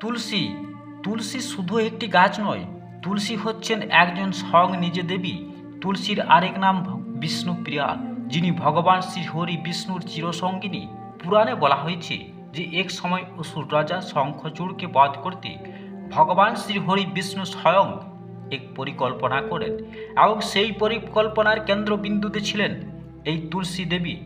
তুলসী তুলসী শুধু একটি গাছ নয়, তুলসী হচ্ছেন একজন স্বয়ং নিজে দেবী। তুলসীর আরেক নাম বিষ্ণুপ্রিয়া, যিনি ভগবান শ্রী হরি বিষ্ণুর চিরসঙ্গিনী। পুরাণে বলা হয়েছে যে এক সময় অসুর রাজা শঙ্খচূড়কে বধ করতে ভগবান শ্রী হরি বিষ্ণু স্বয়ং এক পরিকল্পনা করেন এবং সেই পরিকল্পনার কেন্দ্রবিন্দুতে ছিলেন এই তুলসী দেবী।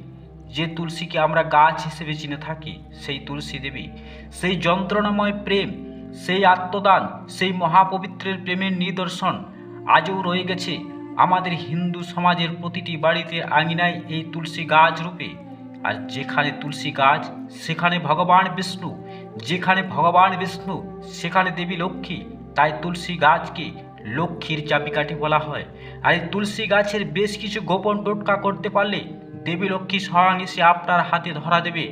যে তুলসীকে আমরা গাছ হিসেবে চিনে থাকি, সেই তুলসী দেবী। সেই যন্ত্রণাময় প্রেম, সেই আত্মদান, সেই মহাপবিত্রের প্রেমের নিদর্শন আজও রয়ে গেছে আমাদের হিন্দু সমাজের প্রতিটি বাড়িতে আঙিনায় এই তুলসী গাছ রূপে। আর যেখানে তুলসী গাছ, সেখানে ভগবান বিষ্ণু। যেখানে ভগবান বিষ্ণু, সেখানে দেবী লক্ষ্মী। তাই তুলসী গাছকে লক্ষ্মীর চাবিকাঠি বলা হয়। আর এই তুলসী গাছের বেশ কিছু গোপন টোটকা করতে পারলে দেবী লক্ষ্মী স্বয়ং এসে আপনার হাতে ধরা দেবে।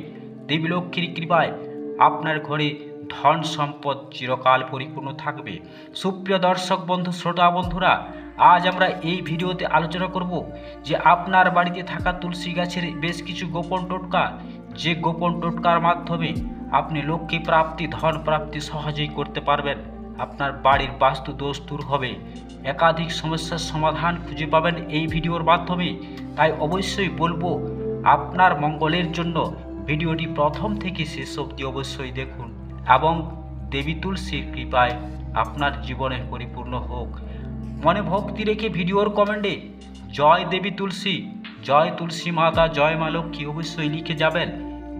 দেবী লক্ষ্মীর কৃপায় আপনার ঘরে ধন সম্পদ চিরকাল পরিপূর্ণ থাকবে। সুপ্রিয় দর্শক বন্ধু, শ্রোতা বন্ধুরা, আজ আমরা এই ভিডিওতে আলোচনা করব যে আপনার বাড়িতে থাকা তুলসী গাছের বেশ কিছু গোপন টোটকা। যে গোপন টোটকার মাধ্যমে আপনি লক্ষ্মী প্রাপ্তি ধন প্রাপ্তি সহজেই করতে পারবেন। আপনার বাড়ির বাস্তু দোষ দূর হবে। একাধিক সমস্যার সমাধান খুঁজে পাবেন এই ভিডিওর মাধ্যমে। তাই অবশ্যই বলব, আপনার মঙ্গলের জন্য ভিডিওটি প্রথম থেকে শেষ অবধি অবশ্যই দেখুন এবং দেবী তুলসীর কৃপায় আপনার জীবনে পরিপূর্ণ হোক। মনে ভক্তি রেখে ভিডিওর কমেন্টে জয় দেবী তুলসী, জয় তুলসী মাতা, জয় মা লক্ষ্মী অবশ্যই লিখে যাবেন।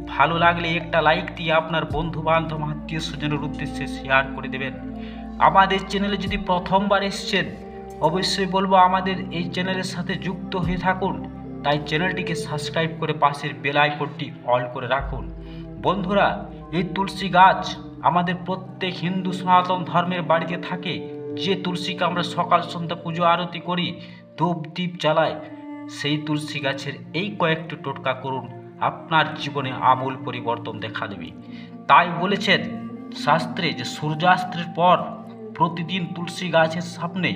ভালো লাগলে একটা লাইক দিয়ে আপনার বন্ধু বান্ধব আত্মীয় স্বজনের উদ্দেশ্যে শেয়ার করে দেবেন। আমাদের চ্যানেলে যদি প্রথমবার এসছেন, অবশ্যই বলব আমাদের এই চ্যানেলের সাথে যুক্ত হয়ে থাকুন। তাই চ্যানেলটিকে সাবস্ক্রাইব করে পাশের বেল আইকনটি অল করে রাখুন। বন্ধুরা, এই তুলসী গাছ আমাদের প্রত্যেক হিন্দু সনাতন ধর্মের বাড়িতে থাকে। যে তুলসীকে আমরা সকাল সন্ধ্যা পুজো আরতি করি, ধূপ দ্বীপ জ্বালাই সেই তুলসী গাছের এই কয়েকটি টোটকা করুন, আপনার জীবনে আমূল পরিবর্তন দেখা দেবে। তাই বলেছেন শাস্ত্রে যে সূর্যাস্তের পর প্রতিদিন তুলসী গাছের সামনে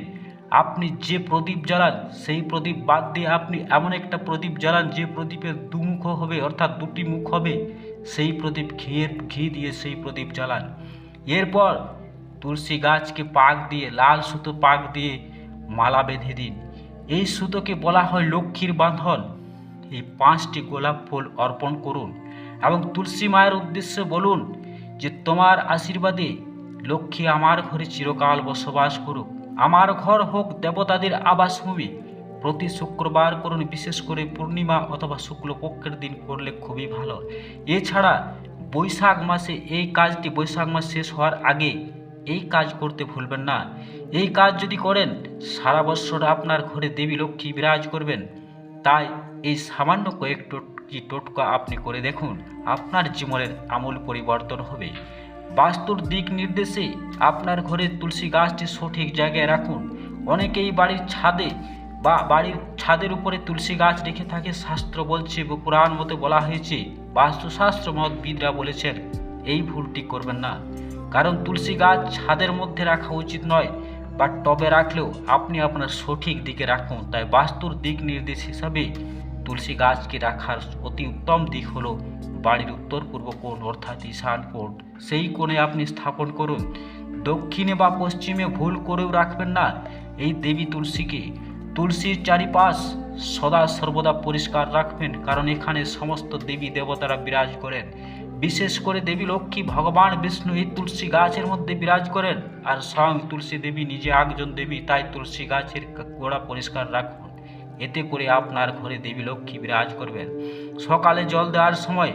আপনি যে প্রদীপ জ্বালান, সেই প্রদীপ বাদ দিয়ে আপনি এমন একটা প্রদীপ জ্বালান, যে প্রদীপের দুমুখ হবে, অর্থাৎ দুটি মুখ হবে, সেই প্রদীপ ঘিয়ের ঘি দিয়ে সেই প্রদীপ জ্বালান। এরপর তুলসী গাছকে পাক দিয়ে, লাল সুতো পাক দিয়ে মালা বেঁধে দিন। এই সুতোকে বলা হয় লক্ষ্মীর বাঁধন। এই পাঁচটি গোলাপ ফুল অর্পণ করুন এবং তুলসী মায়ের উদ্দেশ্যে বলুন যে, তোমার আশীর্বাদে লক্ষ্মী আমার ঘরে চিরকাল বসবাস করুক। আমার ঘর হোক দেবতাদের আবাসভূমি। প্রতি শুক্রবার করুন বিশেষ করে পূর্ণিমা অথবা শুক্লপক্ষের দিন করলে খুবই ভালো। এছাড়া বৈশাখ মাসে, এই কাজটি বৈশাখ মাস শেষ হওয়ার আগে এই কাজ করতে ভুলবেন না। এই কাজ যদি করেন, সারা বছর আপনার ঘরে দেবী লক্ষ্মী বিরাজ করবেন। তাই এই সামান্য কয়েক টোটকি টোটকা আপনি করে দেখুন, আপনার জীবনের আমূল পরিবর্তন হবে। বাস্তুর দিক নির্দেশে আপনার ঘরের তুলসী গাছটি সঠিক জায়গায় রাখুন। অনেকেই বাড়ির ছাদে বা বাড়ির ছাদের উপরে তুলসী গাছ রেখে থাকে, শাস্ত্র বলছে বা পুরাণ মতে বলা হয়েছে, বাস্তুশাস্ত্র মতবিদরা বলেছেন, এই ভুলটি করবেন না। কারণ তুলসী গাছ ছাদের মধ্যে রাখা উচিত নয়, বা টবে রাখলেও আপনি আপনার সঠিক দিকে রাখুন। তাই বাস্তুর দিক নির্দেশ হিসাবে তুলসী গাছকে রাখার অতি উত্তম দিক হলো বাড়ির উত্তর, পূর্ব কোণ অর্থাৎ ঈশান কোণ। সেই কোণে আপনি স্থাপন করুন। দক্ষিণে বা পশ্চিমে ভুল করেও রাখবেন না। এই দেবী তুলসীকে। তুলসীর চারিপাশ সদা সর্বদা পরিষ্কার রাখবেন, কারণ এখানে সমস্ত দেবী দেবতারা বিরাজ করেন। বিশেষ করে দেবী লক্ষ্মী, ভগবান, বিষ্ণু এই তুলসী গাছের মধ্যে বিরাজ করেন। আর স্বয়ং তুলসী দেবী নিজে একজন দেবী, তাই তুলসী গাছের গোড়া পরিষ্কার রাখুন। এতে করে আপনার ঘরে দেবী লক্ষ্মী বিরাজ করবেন। সকালে জল দেওয়ার সময়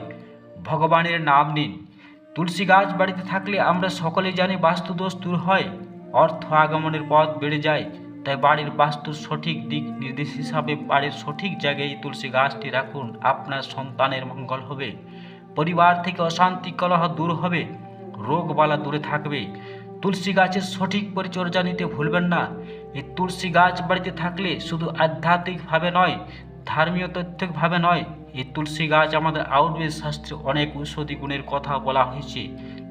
ভগবানের নাম নিন। তুলসী গাছ বাড়িতে থাকলে আমরা সকলে জানি বাস্তুদোষ দূর হয়। অর্থ আগমনের পথ বেড়ে যায়, তাই বাড়ির বাস্তুর সঠিক দিক নির্দেশ হিসাবে বাড়ির সঠিক জায়গায় তুলসী গাছটি রাখুন। আপনার সন্তানের মঙ্গল হবে। পরিবার থেকে অশান্তি, কলহ দূর হবে। রোগবালা দূরে থাকবে। তুলসী গাছের সঠিক পরিচর্যা নিতে ভুলবেন না। এই তুলসী গাছ বাড়িতে থাকলে শুধু আধ্যাত্মিকভাবে নয়, ধর্মীয় তথ্যিকভাবে নয়, এই তুলসী গাছ আমাদের আয়ুর্বেদ শাস্ত্রে অনেক ঔষধি গুণের কথা বলা হয়েছে।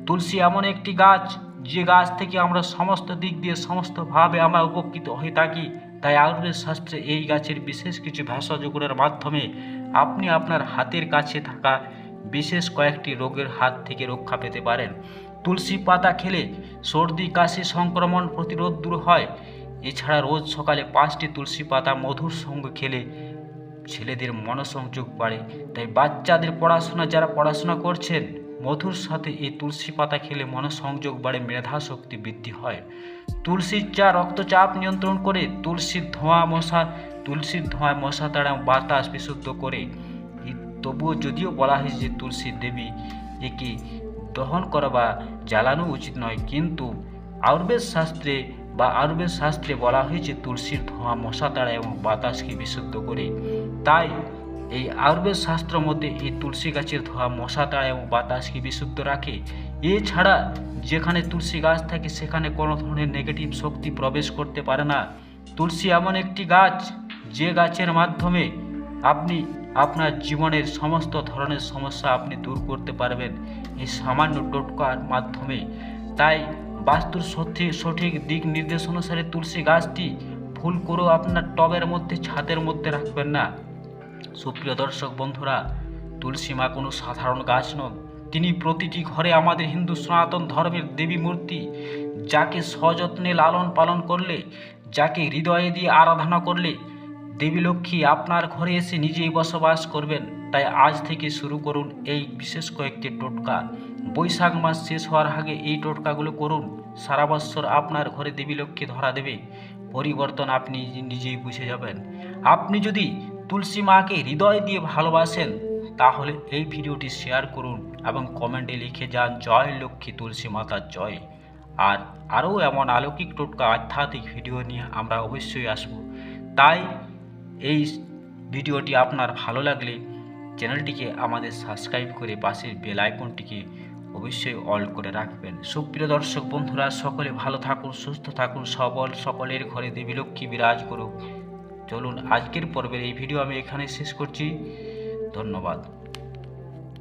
তুলসী এমন একটি গাছ, যে গাছ থেকে আমরা সমস্ত দিক দিয়ে সমস্তভাবে আমরা উপকৃত হয়ে থাকি। তাই আয়ুর্বেদ শাস্ত্রে এই গাছের বিশেষ কিছু ভেষজ গুণের মাধ্যমে আপনি আপনার হাতের কাছে থাকা বিশেষ কয়েকটি রোগের হাত থেকে রক্ষা পেতে পারেন। তুলসী পাতা খেলে সর্দি, কাশি, সংক্রমণ প্রতিরোধ দূর হয়। এছাড়া রোজ সকালে পাঁচটি তুলসী পাতা মধুর সঙ্গে খেলে ছেলেদের মনোসংযোগ বাড়ে। তাই বাচ্চাদের পড়াশোনা, যারা পড়াশোনা করছেন, মধুর সাথে এই তুলসী পাতা খেলে মনোসংযোগ বাড়ে মেধা শক্তি বৃদ্ধি হয়। তুলসীর চা রক্তচাপ নিয়ন্ত্রণ করে, তুলসীর ধোঁয়া মশা, তুলসীর ধোঁয়ায় মশা তারা বাতাস বিশুদ্ধ করে। তবুও যদিও বলা হয়েছে যে তুলসী দেবী একে দহন করা বা জ্বালানো উচিত নয়, কিন্তু আয়ুর্বেদ শাস্ত্রে বা আয়ুর্বেদ শাস্ত্রে বলা হয়েছে, তুলসীর ধোঁয়া মশা তাড়া এবং বাতাসকে বিশুদ্ধ করে। তাই এই আয়ুর্বেদ শাস্ত্র মধ্যে এই তুলসী গাছের ধোঁয়া মশা তাড়া এবং বাতাসকে বিশুদ্ধ রাখে। এছাড়া যেখানে তুলসী গাছ থাকে, সেখানে কোনো ধরনের নেগেটিভ শক্তি প্রবেশ করতে পারে না। তুলসী এমন একটি গাছ, যে গাছের মাধ্যমে আপনি আপনার জীবনের সমস্ত ধরনের সমস্যা আপনি দূর করতে পারবেন। এই সামান্য টোটকার মাধ্যমে। তাই বাস্তুর সঠিক সঠিক দিক নির্দেশ অনুসারে তুলসী গাছটি ফুল করেও আপনার টবের মধ্যে, ছাদের মধ্যে রাখবেন না। সুপ্রিয় দর্শক বন্ধুরা, তুলসী মা কোনো সাধারণ গাছ নন। তিনি প্রতিটি ঘরে আমাদের হিন্দু সনাতন ধর্মের দেবী মূর্তি, যাকে সযত্নে লালন পালন করলে, যাকে হৃদয়ে দিয়ে আরাধনা করলে দেবী লক্ষ্মী আপনার ঘরে এসে নিজেই বসবাস করবেন। তাই আজ থেকে শুরু করুন এই বিশেষ কয়েকটি টোটকা। বৈশাখ মাস শেষ হওয়ার আগে এই টোটকাগুলো করুন। সারা বৎসর আপনার ঘরে দেবী লক্ষ্মী ধরা দেবে। পরিবর্তন আপনি নিজেই বুঝে যাবেন। আপনি যদি তুলসী মাকে হৃদয় দিয়ে ভালোবাসেন, তাহলে এই ভিডিওটি শেয়ার করুন এবং কমেন্টে লিখে যান, জয় লক্ষ্মী তুলসী মাতার জয়। আর আরও এমন আলৌকিক টোটকা আধ্যাত্মিক ভিডিও নিয়ে আমরা অবশ্যই আসব। তাই এই ভিডিওটি আপনার ভালো লাগলে চ্যানেলটিকে আমাদের সাবস্ক্রাইব করে পাশের বেল আইকনটিকে অবশ্যই অল করে রাখবেন। সুপ্রিয় দর্শক বন্ধুরা, সকলে ভালো থাকুন, সুস্থ থাকুন, সবল সকলের ঘরে দেবী লক্ষ্মী বিরাজ করুক। চলুন, আজকের পর্বের এই ভিডিও আমি এখানে শেষ করছি। ধন্যবাদ।